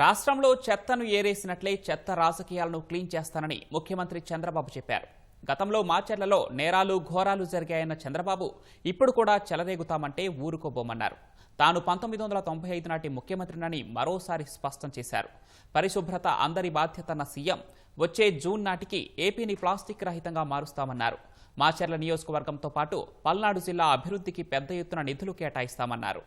రాష్ట్రంలో చెత్తను ఏరేసినట్లే చెత్త రాజకీయాలను క్లీన్ చేస్తానని ముఖ్యమంత్రి చంద్రబాబు చెప్పారు. గతంలో మాచర్లలో నేరాలు ఘోరాలు జరిగాయన్న చంద్రబాబు ఇప్పుడు కూడా చెలరేగుతామంటే ఊరుకోబోమన్నారు. తాను పంతొమ్మిది వందల తొంభై ఐదు నాటి ముఖ్యమంత్రినని మరోసారి స్పష్టం చేశారు. పరిశుభ్రత అందరి బాధ్యతన్న సీఎం వచ్చే జూన్ నాటికి ఏపీని ప్లాస్టిక్ రహితంగా మారుస్తామన్నారు. మాచర్ల నియోజకవర్గంతో పాటు పల్నాడు జిల్లా అభివృద్ధికి పెద్ద ఎత్తున నిధులు కేటాయిస్తామన్నారు.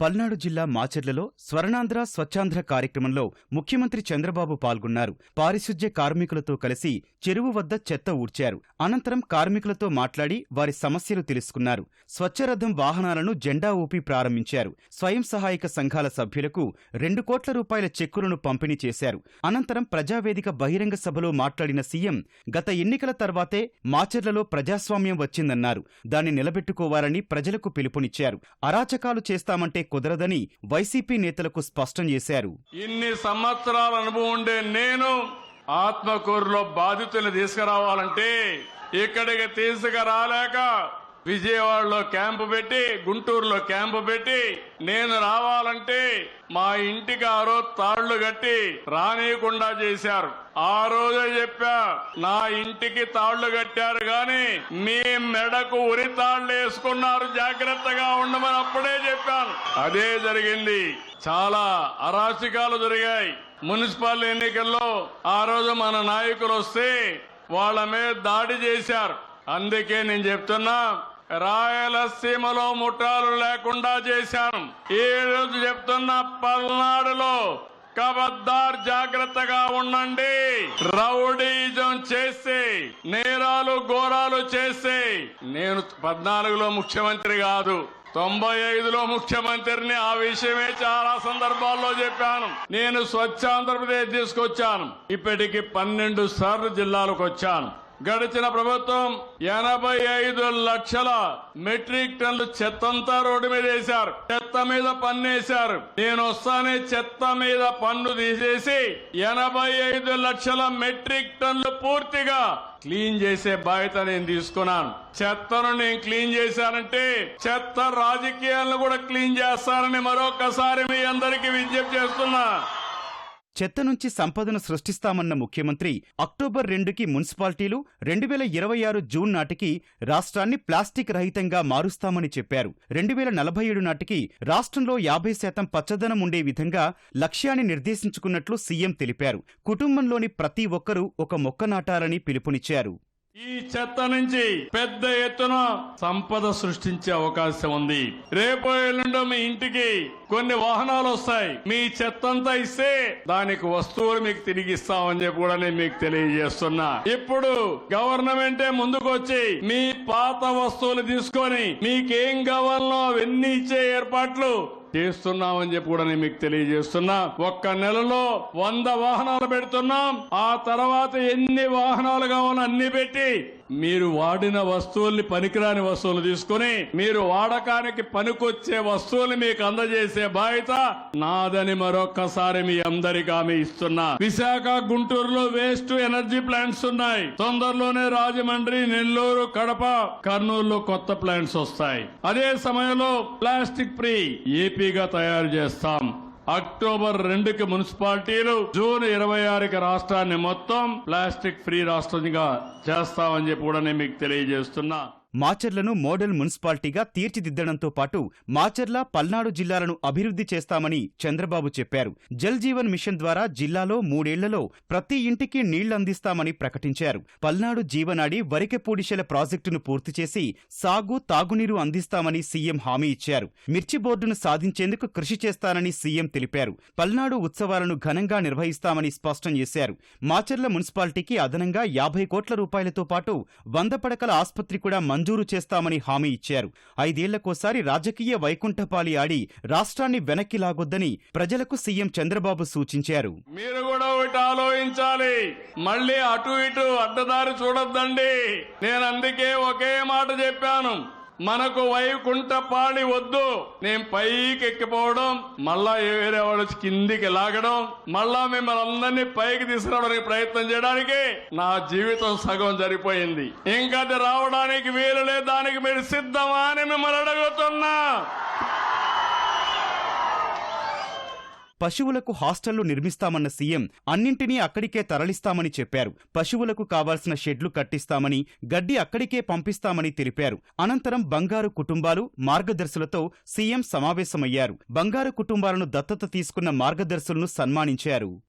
పల్నాడు జిల్లా మాచర్లలో స్వర్ణాంధ్ర స్వచ్ఛాంధ్ర కార్యక్రమంలో ముఖ్యమంత్రి చంద్రబాబు పాల్గొన్నారు. పారిశుధ్య కార్మికులతో కలిసి చెరువు వద్ద చెత్త ఊడ్చారు. అనంతరం కార్మికులతో మాట్లాడి వారి సమస్యలు తెలుసుకున్నారు. స్వచ్ఛరథం వాహనాలను జెండా ఊపి ప్రారంభించారు. స్వయం సహాయక సంఘాల సభ్యులకు రెండు కోట్ల రూపాయల చెక్కులను పంపిణీ చేశారు. అనంతరం ప్రజావేదిక బహిరంగ సభలో మాట్లాడిన సీఎం గత ఎన్నికల తర్వాతే మాచర్లలో ప్రజాస్వామ్యం వచ్చిందన్నారు. దాన్ని నిలబెట్టుకోవాలని ప్రజలకు పిలుపునిచ్చారు. అరాచకాలు చేస్తామంటే కుదరదని వైసీపీ నేతలకు స్పష్టం చేశారు. ఇన్ని సంవత్సరాల అనుభవం ఉండే నేను ఆత్మకూరులో బాధితులు తీసుకురావాలంటే ఇక్కడికి తీసుకురాలేక విజయవాడలో క్యాంపు పెట్టి గుంటూరులో క్యాంపు పెట్టి నేను రావాలంటే మా ఇంటికి ఆ తాళ్ళు కట్టి రానియకుండా చేశారు. ఆ రోజే చెప్పా నా ఇంటికి తాళ్ళు కట్టారు గాని మీ మెడకు ఉరి తాళ్ళు వేసుకున్నారు జాగ్రత్తగా ఉండమని అప్పుడే చెప్పాను. అదే జరిగింది. చాలా అరాచకాలు జరిగాయి. మున్సిపల్ ఎన్నికల్లో ఆ రోజు మన నాయకులు వస్తే వాళ్ళ మీద దాడి చేశారు. అందుకే నేను చెప్తున్నా రాయలసీమలో ముఠాలు లేకుండా చేశాను. ఈ రోజు చెప్తున్నా పల్నాడులో కబద్దార్ జాగ్రత్తగా ఉండండి. రౌడీజం చేసి నేరాలు ఘోరాలు చేసి. నేను పద్నాలుగులో ముఖ్యమంత్రి కాదు తొంభై ఐదులో ముఖ్యమంత్రిని ఆ విషయమే చాలా సందర్భాల్లో చెప్పాను. నేను స్వచ్ఛ ఆంధ్రప్రదేశ్ తీసుకొచ్చాను. ఇప్పటికి పన్నెండు సార్లు జిల్లాలకు వచ్చాను. గడిచిన ప్రభుత్వం ఎనభై ఐదు లక్షల మెట్రిక్ టన్నులు చెత్తంతా రోడ్డు మీద వేశారు. చెత్త మీద పన్నేశారు నేను వస్తానే చెత్త మీద పన్ను తీసేసి ఎనభై ఐదు లక్షల మెట్రిక్ టన్నులు పూర్తిగా క్లీన్ చేసే బాధ్యత నేను తీసుకున్నాను. చెత్తను నేను క్లీన్ చేశానంటే చెత్త రాజకీయాలను కూడా క్లీన్ చేస్తానని మరొకసారి మీ అందరికీ విజ్ఞప్తి చేస్తున్నా. చెత్త నుంచి సంపదను సృష్టిస్తామన్న ముఖ్యమంత్రి అక్టోబర్ రెండుకి మున్సిపాలిటీలు రెండు వేల ఇరవై ఆరు జూన్ నాటికి రాష్ట్రాన్ని ప్లాస్టిక్ రహితంగా మారుస్తామని చెప్పారు. రెండు వేల నలభై ఏడు నాటికి రాష్ట్రంలో యాభై శాతం పచ్చదనం ఉండే విధంగా లక్ష్యాన్ని నిర్దేశించుకున్నట్లు సీఎం తెలిపారు. కుటుంబంలోని ప్రతి ఒక్కరూ ఒక మొక్క నాటాలని పిలుపునిచ్చారు. ఈ చెత్త నుంచి పెద్ద ఎత్తున సంపద సృష్టించే అవకాశం ఉంది. రేపు ఎల్లుండో మీ ఇంటికి కొన్ని వాహనాలు వస్తాయి. మీ చెత్త అంతా ఇస్తే దానికి వస్తువులు మీకు తిరిగి ఇస్తామని చెప్పి కూడా నేను మీకు తెలియజేస్తున్నా. ఇప్పుడు గవర్నమెంటే ముందుకు వచ్చి మీ పాత వస్తువులు తీసుకొని మీకేం కావాలనో అవన్నీ ఇచ్చే ఏర్పాట్లు చేస్తున్నామని చెప్పి కూడా నేను మీకు తెలియజేస్తున్నా. ఒక్క నెలలో వంద వాహనాలు పెడుతున్నాం. ఆ తర్వాత ఎన్ని వాహనాలు కావాలో అన్ని పెట్టి మీరు వాడిన వస్తువుల్ని పనికిరాని వస్తువులు తీసుకుని మీరు వాడకానికి పనికొచ్చే వస్తువులు మీకు అందజేసే బాధ్యత నాదని మరొక్కసారి మీ అందరికీ హామీ ఇస్తున్నా. విశాఖ గుంటూరులో వేస్ట్ ఎనర్జీ ప్లాంట్స్ ఉన్నాయి. తొందరలోనే రాజమండ్రి నెల్లూరు కడప కర్నూలులో కొత్త ప్లాంట్స్ వస్తాయి. అదే సమయంలో ప్లాస్టిక్ ఫ్రీ ఏపీగా తయారు చేస్తాం. అక్టోబర్ రెండుకి మున్సిపాలిటీలు జూన్ ఇరవై ఆరుకి రాష్ట్రాన్ని మొత్తం ప్లాస్టిక్ ఫ్రీ రాష్ట్రంగా చేస్తామని చెప్పి కూడా నేను మీకు తెలియజేస్తున్నా. మాచర్లను మోడల్ మున్సిపాలిటీగా తీర్చిదిద్దడంతో పాటు మాచర్ల పల్నాడు జిల్లాలను అభివృద్ధి చేస్తామని చంద్రబాబు చెప్పారు. జల్ జీవన్ మిషన్ ద్వారా జిల్లాలో మూడేళ్ళలో ప్రతి ఇంటికి నీళ్ళందిస్తామని ప్రకటించారు. పల్నాడు జీవనాడి వరికెపూడిశల ప్రాజెక్టును పూర్తి చేసి సాగు తాగునీరు అందిస్తామని సీఎం హామీ ఇచ్చారు. మిర్చి బోర్డును సాధించేందుకు కృషి చేస్తానని సీఎం తెలిపారు. పల్నాడు ఉత్సవాలను ఘనంగా నిర్వహిస్తామని స్పష్టం చేశారు. మాచర్ల మున్సిపాలిటీకి అదనంగా యాభై కోట్ల రూపాయలతో పాటు వంద పడకల ఆసుపత్రి కూడా మంజూరు మంజూరు చేస్తామని హామీ ఇచ్చారు. ఐదేళ్ళకోసారి రాజకీయ వైకుంఠపాలి ఆడి రాష్ట్రాన్ని వెనక్కి లాగొద్దని ప్రజలకు సీఎం చంద్రబాబు సూచించారు. మీరు కూడా ఒకటి ఆలోచించాలి. మళ్ళీ అటు ఇటు అడ్డదారి చూడొద్దండి. నేను అందుకే ఒకే మాట చెప్పాను. మనకు వైకుంఠ పాడి వద్దు. నేను పైకి ఎక్కిపోవడం మళ్ళా వేరే వాళ్ళు కిందికి లాగడం మళ్ళా మిమ్మల్ని అందరినీ పైకి తీసుకురావడానికి ప్రయత్నం చేయడానికి నా జీవితం సగం జరిపోయింది ఇంకా అది రావడానికి వీలు దానికి మీరు సిద్ధమా అని మిమ్మల్ని అడుగుతున్నా. పశువులకు హాస్టళ్ళు నిర్మిస్తామన్న సీఎం అన్నింటినీ అక్కడికే తరలిస్తామని చెప్పారు. పశువులకు కావాల్సిన షెడ్లు కట్టిస్తామని గడ్డి అక్కడికే పంపిస్తామని తెలిపారు. అనంతరం బంగారు కుటుంబాలు మార్గదర్శులతో సీఎం సమావేశమయ్యారు. బంగారు కుటుంబాలను దత్తత తీసుకున్న మార్గదర్శులను సన్మానించారు.